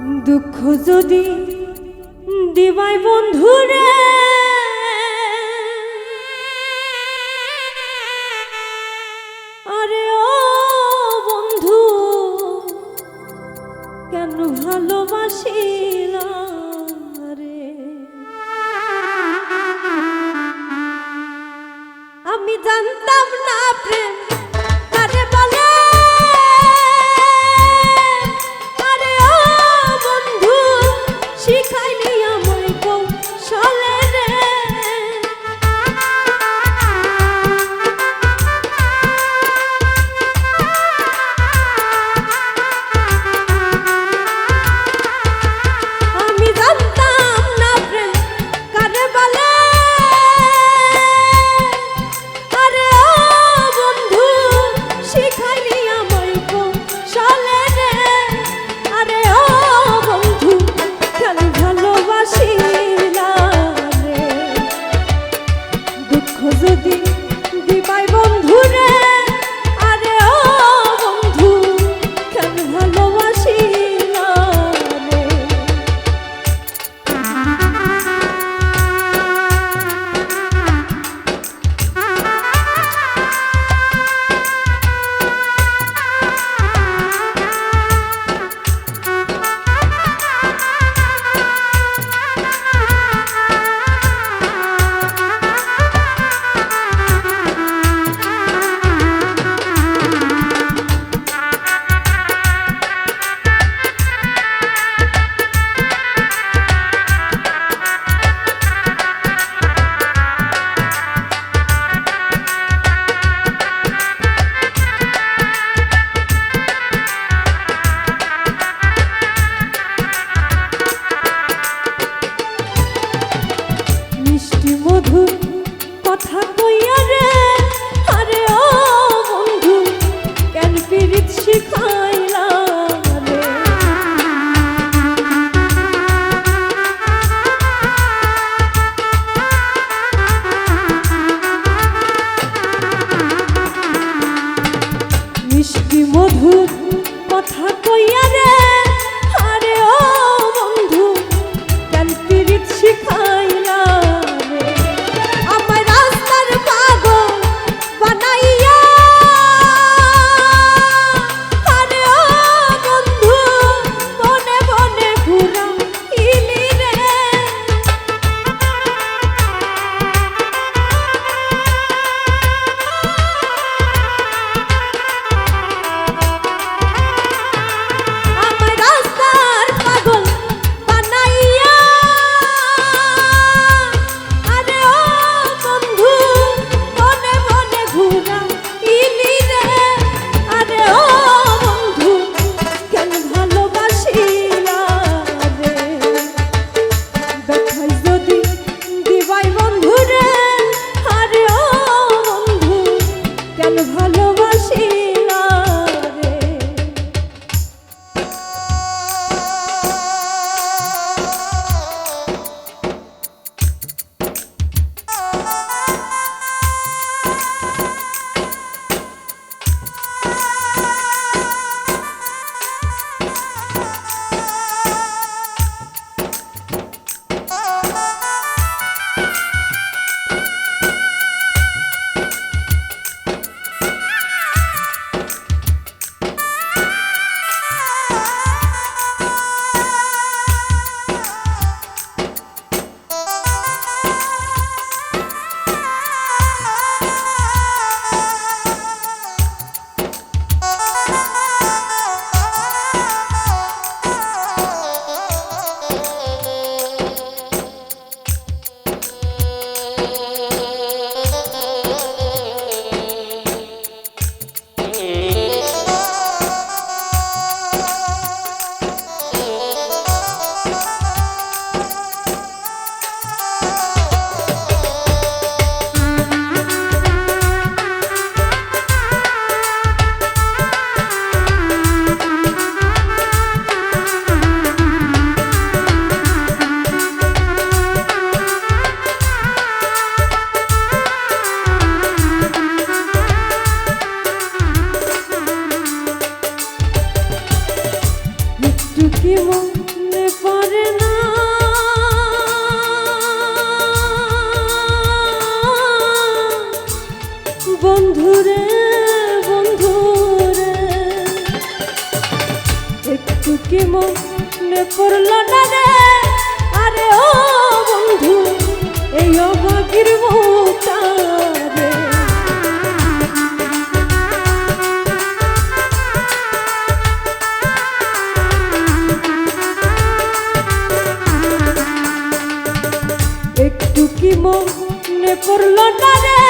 দুঃখ যদি দিবাই বন্ধুরে। Chica! শিখা কি মনে পড়ল না রে? আরে ও বন্ধু, এই অবাকির একটু কি মনে না রে?